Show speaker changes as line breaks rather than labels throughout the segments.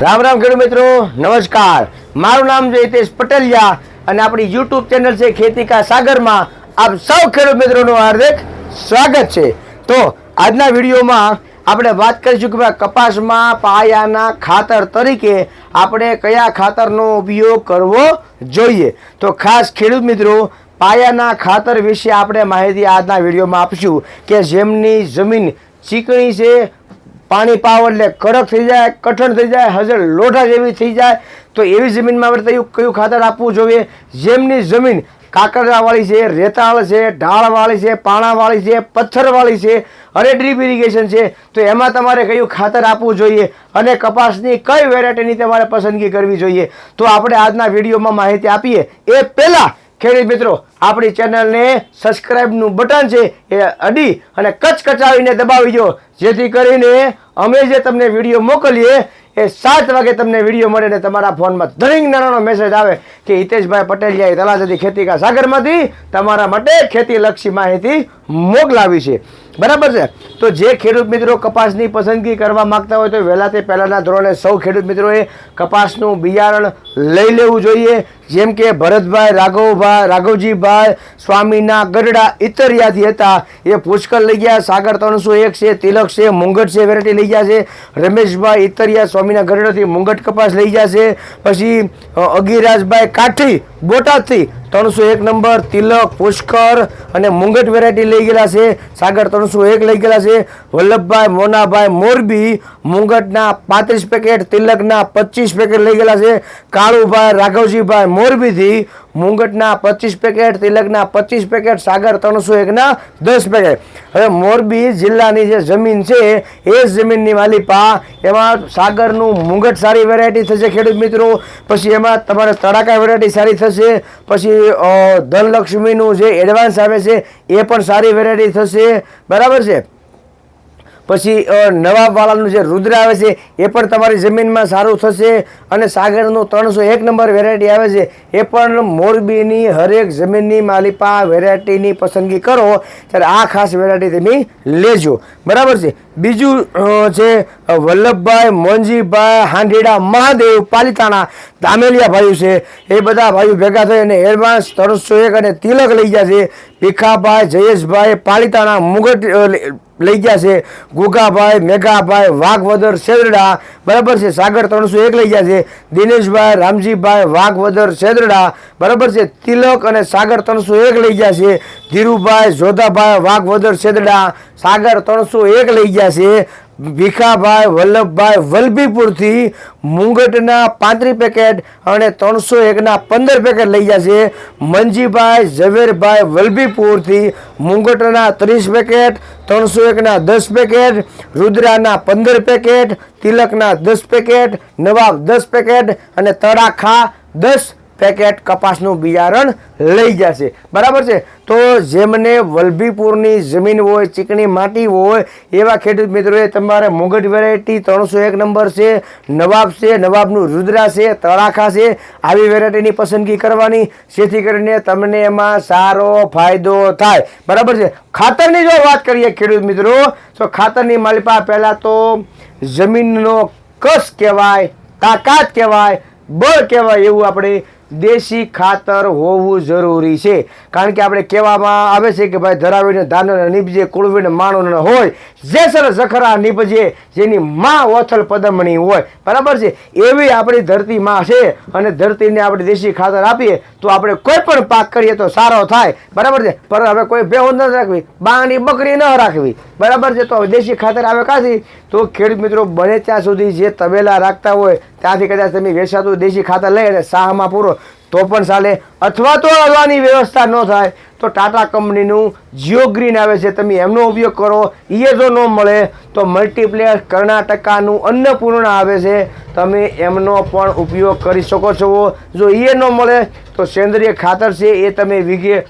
રામ રામ ખેડૂત મિત્રો, નમસ્કાર. મારું નામ છે હિતેશ પટેલિયા અને આપણી યુટ્યુબ ચેનલ છે ખેતી કા સાગરમાં આપ સૌ ખેડૂત મિત્રોનું હાર્દિક સ્વાગત છે. તો આજના વિડીયોમાં આપણે વાત કરીશું કે કપાસમાં પાયાના ખાતર તરીકે આપણે કયા ખાતરનો ઉપયોગ કરવો જોઈએ. તો ખાસ ખેડૂત મિત્રો, પાયાના ખાતર વિશે આપણે માહિતી આજના વિડીયોમાં આપશું કે જેમની જમીન ચીકણી છે પાણી પાવ એટલે કડક થઈ જાય, કઠણ થઈ જાય, હજર લોઢા જેવી થઈ જાય, તો એવી જમીનમાં આપણે કયું કયું ખાતર આપવું જોઈએ? જેમની જમીન કાકરવાળી છે, રેતાળ છે, ઢાળવાળી છે, પાણાવાળી છે, પથ્થરવાળી છે, અને ડ્રીપ ઇરિગેશન છે, તો એમાં તમારે કયું ખાતર આપવું જોઈએ? અને કપાસની કઈ વેરાયટીની તમારે પસંદગી કરવી જોઈએ? તો આપણે આજના વિડીયોમાં માહિતી આપીએ. એ પહેલાં ખેડૂત મિત્રો, આપણી ચેનલને સબસ્ક્રાઈબનું બટન છે એ અડી અને કચ કચાવીને દબાવી દો. જેથી કરીને અમે જે તમને વીડિયો મોકલીએ, એ સાત વાગે તમને વીડિયો મળે ને તમારા ફોનમાં ધરિંગ નાનો મેસેજ આવે કે હિતેશભાઈ પટેલિયાએ તલાજતી ખેતી કા સાગરમાંથી તમારા માટે ખેતીલક્ષી માહિતી મોકલાવી છે. બરાબર છે? તો જે ખેડૂત મિત્રો કપાસની પસંદગી કરવા માંગતા હોય તો વહેલા તે પહેલાંના ધોરણે સૌ ખેડૂત મિત્રોએ કપાસનું બિયારણ લઈ લેવું જોઈએ. જેમ કે ભરતભાઈ રાઘવભાઈ રાઘવજીભાઈ, સ્વામીના ગઢડા ઇતરિયાથી હતા. એ પુષ્કળ લઈ ગયા. સાગર ત્રણસો એક છે, તિલક છે, મુંગટ છે, વેરાયટી લઈ ગયા છે. રમેશભાઈ ઇતરિયા સ્વામીના ગઢડાથી મુંગટ કપાસ લઈ ગયા છે. પછી અગિરાજભાઈ કાઠી બોટાદથી ત્રણસો એક નંબર તિલક, પુષ્કર અને મુંગટ વેરાયટી લઈ ગયેલા છે. સાગર ત્રણસો એક લઈ ગયેલા છે. વલ્લભભાઈ, મોનાભાઈ, મોરબી મુંગટના પાંત્રીસ પેકેટ તિલકના પચીસ પેકેટ લઈ ગયેલા છે. કાળુભાઈ, રાઘવજીભાઈ મોરબીથી મુંગટના પચીસ પેકેટ, તિલકના પચીસ પેકેટ, સાગર ત્રણસો એકના દસ પેકેટ. હવે મોરબી જિલ્લાની જે જમીન છે, એ જમીનની માલિપા. એમાં સાગરનું મુંગટ સારી વેરાયટી થશે ખેડૂત મિત્રો. પછી એમાં તમારે તડાકા વેરાયટી સારી થશે. પછી ધનલક્ષ્મીનું જે એડવાન્સ આવે છે, એ પણ સારી વેરાયટી થશે. બરાબર છે? પછી નવાબવાળાનું જે રુદ્ર આવે છે, એ પણ તમારી જમીનમાં સારું થશે અને સાગરનું ત્રણસો એક નંબર વેરાયટી આવે છે. એ પણ મોરબીની હરેક જમીનની માલિપા વેરાયટીની પસંદગી કરો, ત્યારે આ ખાસ વેરાયટી તમે લેજો. બરાબર છે? બીજું છે વલ્લભભાઈ મોંજીભાઈ હાંડીડા, મહાદેવ, પાલિતાણા દામેલિયા ભાઈઓ છે. એ બધા ભાઈઓ ભેગા થઈ અને એડવાન્સ ત્રણસો એક અને તિલક લઈ ગયા છે. ભીખાભાઈ, જયેશભાઈ, પાલિતાણા, મુગટ લઈ ગયા છે. ગોગાભાઈ, મેઘાભાઈ, વાઘવદર શેદરડા બરાબર છે. સાગર ત્રણસો એક લઈ ગયા છે. દિનેશભાઈ, રામજીભાઈ, વાઘવદર શેદરડા બરાબર છે. તિલક અને સાગર ત્રણસો એક લઈ ગયા છે. ધીરુભાઈ, જોધાભાઈ, વાઘવદર શેદરડા સાગર ત્રણસો એક લઈ ગયા છે. ભીખાભાઈ, વલ્લભભાઈ, વલભીપુરથી મુંગટના પાંત્રીસ પેકેટ અને ત્રણસો એકના પંદર પેકેટ લઈ જશે મંજીભાઈ, ઝવેરભાઈ, વલભીપુરથી મુંગટના ત્રીસ પેકેટ, ત્રણસો એકના દસ પેકેટ, રુદ્રાના પંદર પેકેટ, તિલકના દસ પેકેટ, નવાબ દસ પેકેટ અને તડાખા દસ પેકેટ કપાસનું બિયારણ લઈ જશે. બરાબર છે? તો જેમને વલભીપુરની જમીન હોય, ચીકણી માટી હોય, એવા ખેડૂત મિત્રોએ તમારે મુગટ વેરાયટી ત્રણસો એક નંબર છે, નવાબ છે, નવાબનું રુદ્રા છે, તળાખા છે, આવી વેરાયટીની પસંદગી કરવાની. જેથી કરીને તમને એમાં સારો ફાયદો થાય. બરાબર છે? ખાતરની જો વાત કરીએ ખેડૂત મિત્રો, તો ખાતરની માલિપા પહેલાં તો જમીનનો કસ કહેવાય, તાકાત કહેવાય, બળ કહેવાય એવું આપણે દેશી ખાતર હોવું જરૂરી છે. કારણ કે આપણે કહેવામાં આવે છે કે ભાઈ ધરાવીને ધાનને નીપજે, કુળવીને માણોને હોય જે સર જખરા નીપજે, જેની માં ઓથલ પદમણી હોય. બરાબર છે? એવી આપણી ધરતી માં છે અને ધરતીને આપણે દેશી ખાતર આપીએ તો આપણે કોઈ પણ પાક કરીએ તો સારો થાય. બરાબર છે? પણ હવે કોઈ બેહો ન રાખવી. બાંગની બકરી ન રાખવી. બરાબર છે? તો દેશી ખાતર આવે કાથી? તો ખેડૂત મિત્રો, બને ત્યાં સુધી જે તબેલા રાખતા હોય ત્યાંથી કદાચ તમે વેચાતું દેશી ખાતર લઈ અને શાહમાં પૂરો, તો પણ ચાલે. અથવા તો અડવાની વ્યવસ્થા ન થાય, તો ટાટા કંપનીનું જીઓ ગ્રીન આવે છે, તમે એમનો ઉપયોગ કરો એ જો ન મળે, તો મલ્ટીપ્લેયર કર્ણાટકાનું અન્નપૂર્ણા આવે છે. તમે એમનો પણ ઉપયોગ કરી શકો છો. જો એ ન મળે, તો સેન્દ્રિય ખાતર છે, એ તમે વીઘે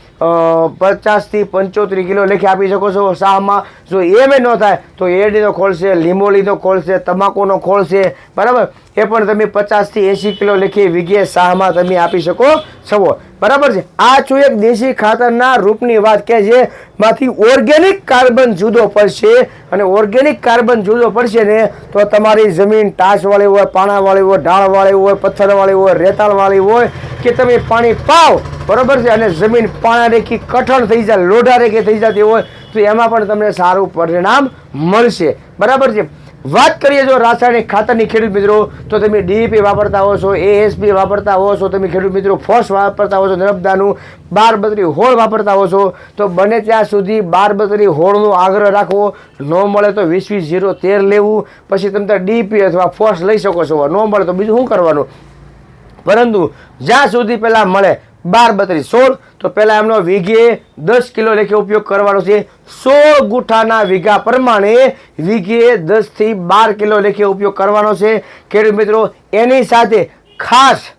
પચાસથી પંચોતેર કિલો લેખી આપી શકો છો. શાહમાં જો એમ ન થાય, તો એરડીનો ખોળ છે, લીંબોળીનો ખોળ છે, તમાકુનો ખોળ છે. બરાબર? એ પણ તમે પચાસથી એંસી કિલો લેખી વીઘે શાહમાં તમે આપી શકો છો. બરાબર છે? આ છું એક દેશી ખાતરના રૂપની વાત કે જે માંથી ઓર્ગેનિક કાર્બન જુદો પડશે અને ઓર્ગેનિક કાર્બન જુદો પડશે ને તો તમારી જમીન ટાસવાળી હોય, પાણાવાળી હોય, ઢાળવાળી હોય, પથ્થરવાળી હોય, રેતાળવાળી હોય કે તમે પાણી પાવ, બરાબર છે? અને જમીન પાણા રેખી કઠણ થઈ જાય, લોઢા રેખી થઈ જતી હોય તો એમાં પણ તમને સારું પરિણામ મળશે. બરાબર છે? વાત કરીએ જો રાસાયણિક ખાતરની ખેડૂત મિત્રો, તો તમે ડીપી વાપરતા હો છો એએસપી વાપરતા હો છો, તમે ખેડૂત મિત્રો ફોસ વાપરતા હો છો, નર્મદાનું બાર બત્રી હોળ વાપરતા હો છો, તો બને ત્યાં સુધી બાર બત્રી હોળનો આગ્રહ રાખવો. ન મળે તો વીસ વીસ જીરો તેર લેવું, પછી તમે ડીઈપી અથવા ફોસ લઈ શકો છો. ન મળે તો બીજું શું કરવાનું? પરંતુ જ્યાં સુધી પહેલાં મળે બાર, બત્રીસ, સોળ. તો પહેલાં એમનો વીઘે દસ કિલો લેખે ઉપયોગ કરવાનો છે. સોળ ગુઠાના વીઘા પ્રમાણે વીઘે દસથી બાર કિલો લેખે ઉપયોગ કરવાનો છે. ખેડૂત મિત્રો, એની સાથે ખાસ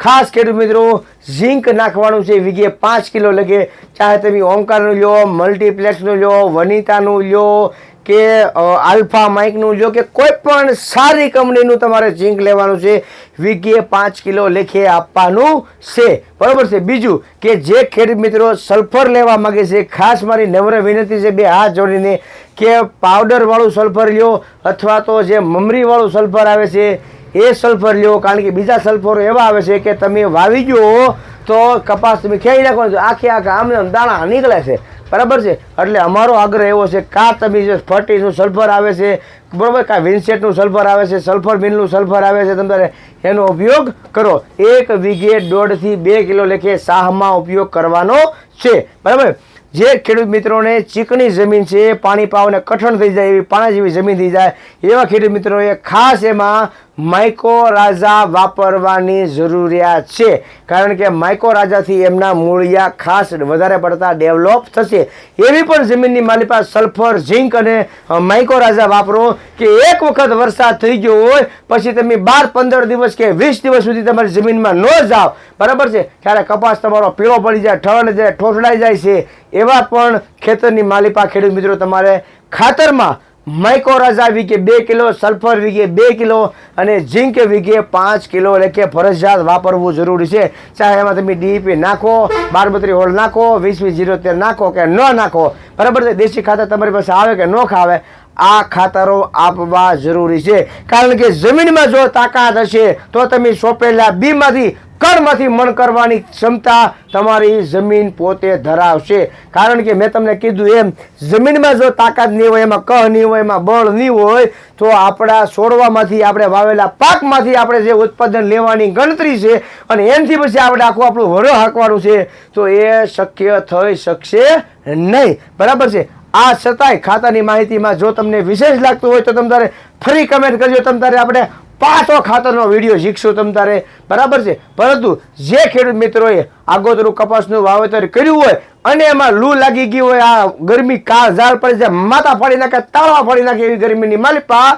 ખાસ ખેડૂત મિત્રો, ઝીંક નાખવાનું છે. વીઘે પાંચ કિલો લગે ચાહે તમે ઓમકારનું લ્યો મલ્ટીપ્લેક્સનું લ્યો વનિતાનું લ્યો કે આલ્ફા માઇકનું જો કે કોઈ પણ સારી કંપનીનું તમારે ઝીંક લેવાનું છે વીઘે પાંચ કિલો લેખે આપવાનું છે. બરાબર છે. બીજું કે જે ખેડૂત મિત્રો સલ્ફર લેવા માંગે છે, ખાસ મારી નમ્ર વિનંતી છે બે હાથ જોડીને કે પાવડરવાળું સલ્ફર લ્યો અથવા તો જે મમરીવાળું સલ્ફર આવે છે, એ સલ્ફર લ્યો. કારણ કે બીજા સલ્ફરો એવા આવે છે કે તમે વાવી ગયો તો કપાસ તમે ખેડી નાખો આખે આખા આમ દાણા નીકળે છે. બરાબર છે? એટલે અમારો આગ્રહ એવો છે કાં તમે જે ફર્ટીનું સલ્ફર આવે છે, બરાબર? કાં વિન્સેટનું સલ્ફર આવે છે, સલ્ફર મિલનું સલ્ફર આવે છે તમારે એનો ઉપયોગ કરો. એક વીઘે દોઢથી બે કિલો લેખે સાહમાં ઉપયોગ કરવાનો છે. બરાબર? જે ખેડૂત મિત્રોને ચીકણી જમીન છે, પાણી પાવને કઠણ થઈ જાય, એવી પાણા જેવી જમીન થઈ જાય, એવા ખેડૂત મિત્રોએ ખાસ એમાં માઇકોરાઝા વાપરવાની જરૂરિયાત છે. કારણ કે માઇકોરાઝાથી એમના મૂળિયા ખાસ વધારે પડતા ડેવલપ થશે. એવી પણ જમીનની માલી પાસે સલ્ફર, ઝીંક અને માઇકો રાજા વાપરો કે એક વખત વરસાદ થઈ ગયો હોય, પછી તમે બાર, પંદર દિવસ કે વીસ દિવસ સુધી તમારી જમીનમાં ન જાઓ. બરાબર છે? ત્યારે કપાસ તમારો પીળો પડી જાય, ઠળ જાય ઠોસડાઈ જાય છે. એવા પણ ખેતરની માલિપા ખેડૂત મિત્રો તમારે ખાતરમાં માઇકોરાઝા વીઘે બે કિલો, સલ્ફર વીઘે બે કિલો અને ઝીંક વીઘે પાંચ કિલો. લેખે ફરજિયાત વાપરવું જરૂરી છે. ચાહે એમાં તમે ડીઈપી નાખો, બારબત્રી હોળ નાખો, વીસ વીસ જીરો તેર નાખો કે ન નાખો. બરાબર છે? દેશી ખાતર તમારી પાસે આવે કે ન ખાવે? આ ખાતરો આપવા જરૂરી છે. કારણ કે જમીનમાં જો તાકાત હશે, તો તમે સોંપેલા બીમાંથી કણમાંથી મણ કરવાની ક્ષમતા તમારી જમીન પોતે ધરાવશે. કારણ કે મેં તમને કીધું એમ, જમીનમાં જો તાકાત નહીં હોય, એમાં કહ નહીં હોય, એમાં બળ નહીં હોય, તો આપણા છોડવામાંથી આપણે વાવેલા પાકમાંથી આપણે જે ઉત્પાદન લેવાની ગણતરી છે અને એનાથી પછી આપણે આખું આપણું વરો હાંકવાનું છે, તો એ શક્ય થઈ શકશે નહીં. બરાબર છે? આ છતાંય ખાતાની માહિતીમાં જો તમને વિશેષ લાગતું હોય તો તમ તારે ફરી કમેન્ટ કરજો. તમારે આપણે પાછો ખાતરનો વીડિયો શીખશું તમ તારે. બરાબર છે? પરંતુ જે ખેડૂત મિત્રોએ આગોતરું કપાસનું વાવેતર કર્યું હોય અને એમાં લૂ લાગી ગઈ હોય, આ ગરમી કા ઝાડ પડી જાય માથા ફાડી નાખે, તાળવા ફાડી નાખે એવી ગરમીની માલિપા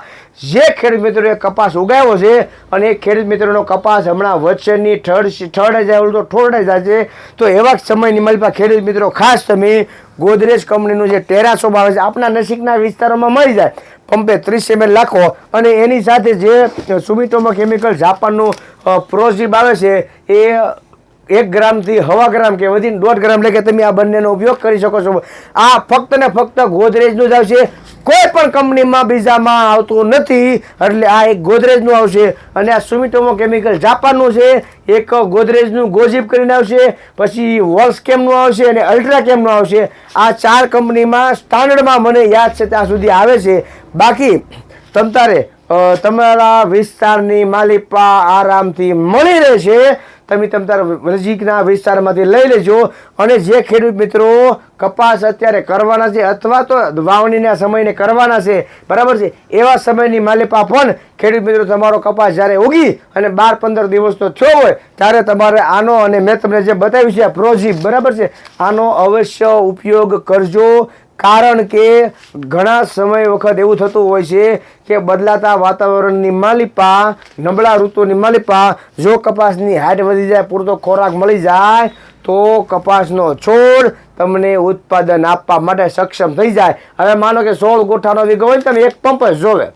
જે ખેડૂત મિત્રોએ કપાસ ઉગાવ્યો છે અને એ ખેડૂત મિત્રોનો કપાસ હમણાં વચ્ચેની ઠડ ઠડ જાય ઓલું તો જાય છે. તો એવા સમયની મળી ખેડૂત મિત્રો ખાસ તમે ગોદરેજ કંપનીનું જે ટેરાસો આવે છે આપણા નજીકના વિસ્તારોમાં મળી જાય. પંપે ત્રીસ એમએલ લાખો અને એની સાથે જે સુમિટોમો કેમિકલ જાપાનનું અ, પ્રોઝિબ આવે છે એ એક ગ્રામથી હવા ગ્રામ કે વધીને દોઢ ગ્રામ લેકે તમે આ બંનેનો ઉપયોગ કરી શકો છો. આ ફક્ત ને ફક્ત ગોદરેજનું જ આવશે. કોઈ પણ કંપનીમાં બીજામાં આવતું નથી, એટલે આ એક ગોદરેજનું આવશે. અને આ સુમિટોમો કેમિકલ જાપાનનું છે, એક ગોદરેજનું ગોજીપ કરીને આવશે, પછી વોલ્સકેમનું આવશે અને અલ્ટ્રા કેમનું આવશે. આ ચાર કંપનીમાં સ્ટાન્ડર્ડમાં મને યાદ છે, ત્યાં સુધી આવે છે. બાકી, તમતારે તમારા વિસ્તારની માલિપા આરામથી મળી રહેશે. તમે તમ તારા નજીકના વિસ્તારમાંથી લઈ લેજો. અને જે ખેડૂત મિત્રો કપાસ અત્યારે કરવાના છે અથવા તો વાવણીના સમયને કરવાના છે. બરાબર છે? એવા સમયની માલિપા પણ ખેડૂત મિત્રો તમારો કપાસ જ્યારે ઉગી અને બાર પંદર દિવસ તો થયો હોય, ત્યારે તમારે આનો અને મેં તમને જે બતાવ્યું છે પ્રોજીપ બરાબર છે? આનો અવશ્ય ઉપયોગ કરજો. કારણ કે ઘણા સમય વખત એવું થતું હોય છે કે બદલાતા વાતાવરણની માલિપા, નબળા ઋતુની માલિપા, જો કપાસની હાઈટ વધી જાય, પૂરતો ખોરાક મળી જાય તો કપાસનો છોડ તમને ઉત્પાદન આપવા માટે સક્ષમ થઈ જાય. હવે માનો કે સોળ ગોઠાનો વીઘો હોય તમે એક પંપ જ જોવે.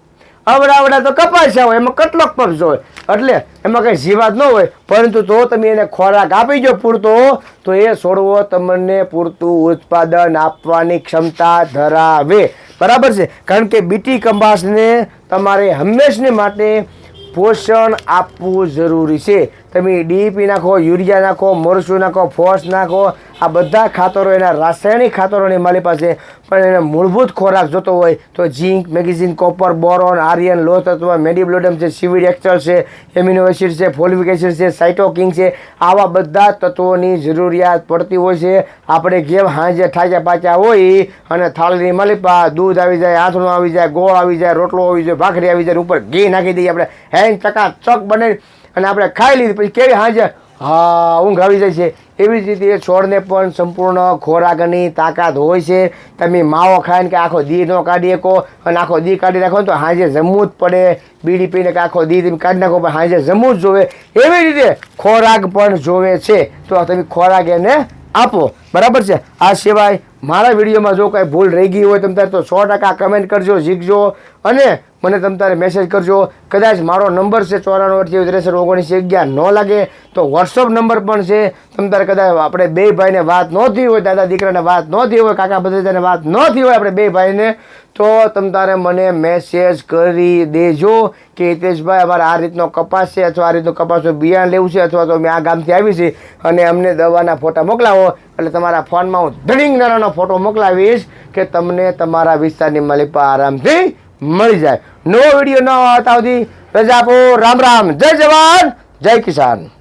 આવડા તો કપાસ્યા હોય, એમાં કેટલોક પંપ જોવે. એટલે એમાં કંઈ જીવાત ન હોય. પરંતુ તો તમે એને ખોરાક આપી દો પૂરતો, તો એ છોડવો તમને પૂરતું ઉત્પાદન આપવાની ક્ષમતા ધરાવે. બરાબર છે? કારણ કે બીટી કંપાસને તમારે હંમેશને માટે પોષણ આપવું જરૂરી છે. તમે ડીઈપી નાખો, યુરિયા નાખો મોરસું નાખો ફોસ નાખો, આ બધા ખાતરો એના રાસાયણિક ખાતરોની મારી પાસે પણ એને મૂળભૂત ખોરાક જોતો હોય તો zinc, magnesium, copper, boron, iron લો તત્વ, મેડિબ્લોડમ છે, સીવીડ એક્સલ છે, એમિનો એસિડ છે, ફોલિક એસિડ છે સાઇટોકિંગ છે, આવા બધા તત્વોની જરૂરિયાત પડતી હોય છે. આપણે કેમ હાંજે ઠાચા પાચા હોય અને થાળીની માલિપા દૂધ આવી જાય, આથણું આવી જાય, ગોળ આવી જાય, રોટલો આવી જાય, ભાખરી આવી જાય, ઉપર ઘી નાખી દઈએ આપણે. હેંગ, ચકા, ચક બને અને આપણે ખાઈ લીધી, પછી કેવી હાજર? હા, ઊંઘ આવી જાય છે. એવી જ રીતે છોડને પણ સંપૂર્ણ ખોરાકની તાકાત હોય છે. તમે માવો ખાઈને કે આખો દી ન કાઢી શકો, અને આખો દી કાઢી નાખો તો હાંજે જમવું જ પડે. બીડી પીને કે આખો દી તમે કાઢી નાખો, પણ હાજે જમવું જ જોવે. એવી રીતે ખોરાક પણ જોવે છે. તો તમે ખોરાક એને આપો. બરાબર છે? આ સિવાય મારા વિડીયોમાં જો કાંઈ ભૂલ રહી ગઈ હોય તમ તો સો ટકા કમેન્ટ કરજો, શીખજો. અને મને તમ તારે મેસેજ કરજો. કદાચ મારો નંબર છે ચોરાણું અઠ્યાવીસ ત્રેસઠ ઓગણીસ, અગિયાર, ન લાગે, તો વોટ્સઅપ નંબર પણ છે. તમ તારે કદાચ આપણે બે ભાઈને વાત ન હોય, દાદા દીકરાને વાત ન હોય, કાકા ભત્રીજાને વાત ન હોય આપણે બે ભાઈને, તો તમ તારે મને મેસેજ કરી દેજો કે હિતેશભાઈ, અમારે આ રીતનો કપાસ છે અથવા આ રીતનો કપાસનું બિયાણ લેવું છે અથવા તો મેં આ ગામથી આવી છે અને અમને દવાના ફોટા મોકલાવો. એટલે તમારા ફોનમાં હું ધડિંગ નાનાનો ફોટો મોકલાવીશ કે તમને તમારા વિસ્તારની માલિપા આરામથી મળી જાય. નવો વીડિયો ન આવતા સુધી રજા આપો રામ રામ. જય જવાન, જય કિસાન.